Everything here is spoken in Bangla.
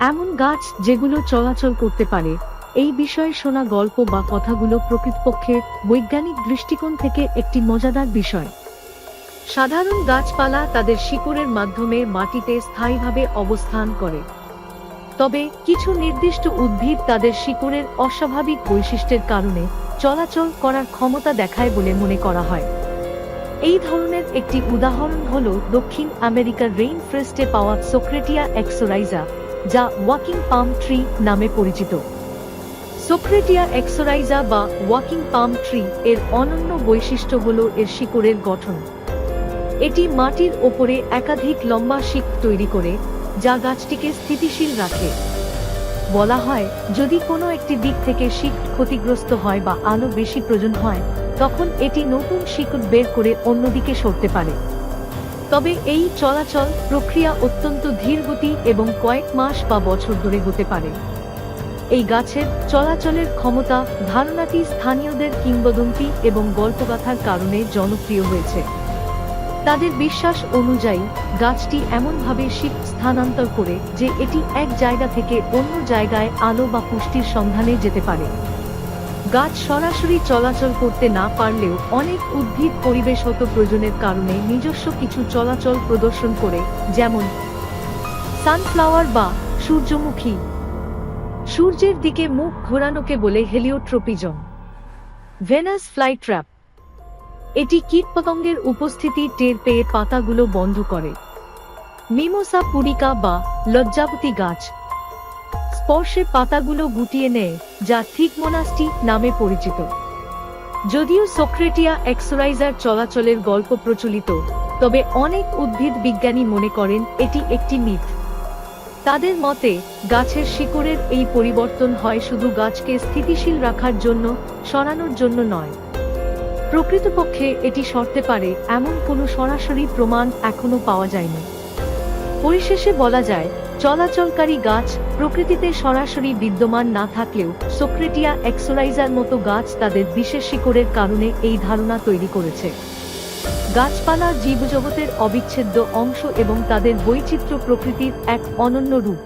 এমন গাছ যেগুলো চলাচল করতে পারে, এই বিষয়ে শোনা গল্প বা কথাগুলো প্রকৃতপক্ষে বৈজ্ঞানিক দৃষ্টিকোণ থেকে একটি মজাদার বিষয়। সাধারণ গাছপালা তাদের শিকড়ের মাধ্যমে মাটিতে স্থায়ীভাবে অবস্থান করে। তবে কিছু নির্দিষ্ট উদ্ভিদ তাদের শিকড়ের অস্বাভাবিক বৈশিষ্ট্যের কারণে চলাচল করার ক্ষমতা দেখায় বলে মনে করা হয়। এই ধরনের একটি উদাহরণ হল দক্ষিণ আমেরিকার রেইন ফ্রেস্টে পাওয়া সোক্রেটিয়া এক্সোরাইজা, যা ওয়াকিং পাম ট্রি নামে পরিচিত। সোক্রেটিয়া এক্সোরাইজা বা ওয়াকিং পাম ট্রি এর অনন্য বৈশিষ্ট্য হল এর শিকড়ের গঠন। এটি মাটির ওপরে একাধিক লম্বা শিক তৈরি করে, যা গাছটিকে স্থিতিশীল রাখে। বলা হয়, যদি কোনো একটি দিক থেকে শিক ক্ষতিগ্রস্ত হয় বা আলো বেশি প্রয়োজন হয় তখন এটি নতুন শিকড় বের করে অন্যদিকে সরতে পারে। তবে এই চলাচল প্রক্রিয়া অত্যন্ত ধীরগতি এবং কয়েক মাস বা বছর ধরে হতে পারে। এই গাছের চলাচলের ক্ষমতা ধারণাটি স্থানীয়দের কিংবদন্তি এবং গল্পগাথার কারণে জনপ্রিয় হয়েছে। তাদের বিশ্বাস অনুযায়ী, গাছটি এমনভাবে শীত স্থানান্তর করে যে এটি এক জায়গা থেকে অন্য জায়গায় আলো বা পুষ্টির সন্ধানে যেতে পারে। গাছ সরাসরি চলাচল করতে না পারলেও অনেক উদ্ভিদ পরিবেশগত প্রয়োজনের কারণে নিজস্ব কিছু চলাচল প্রদর্শন করে, যেমন সানফ্লাওয়ার বা সূর্যমুখী। সূর্যের দিকে মুখ ঘোরানোকে বলে হেলিওট্রোপিজম। ভেনাস ফ্লাই ট্র্যাপ এটি কীটপতঙ্গের উপস্থিতি টের পেয়ে পাতাগুলো বন্ধ করে। মিমোসা পুরিকা বা লজ্জাবতী গাছ। স্পর্শে পাতাগুলো গুটিয়ে নেয়, যা থিকমোনাস্টি নামে পরিচিত। যদিও সোক্রেটিয়া এক্সোরাইজার চলাচলের গল্প প্রচলিত, তবে অনেক উদ্ভিদ বিজ্ঞানী মনে করেন এটি একটি মিথ। তাদের মতে, গাছের শিকড়ের এই পরিবর্তন হয় শুধু গাছকে স্থিতিশীল রাখার জন্য, সরানোর জন্য নয়। প্রকৃতপক্ষে এটি সরতে পারে, এমন কোনো সরাসরি প্রমাণ এখনও পাওয়া যায়নি। পরিশেষে বলা যায়, চলাচলকারী গাছ প্রকৃতিতে সরাসরি বিদ্যমান না থাকলেও সোক্রেটিয়া এক্সোরাইজার মতো গাছ তাদের বিশেষ শিকড়ের কারণে এই ধারণা তৈরি করেছে। গাছপালা জীবজগতের অবিচ্ছেদ্য অংশ এবং তাদের বৈচিত্র্য প্রকৃতির এক অনন্য রূপ।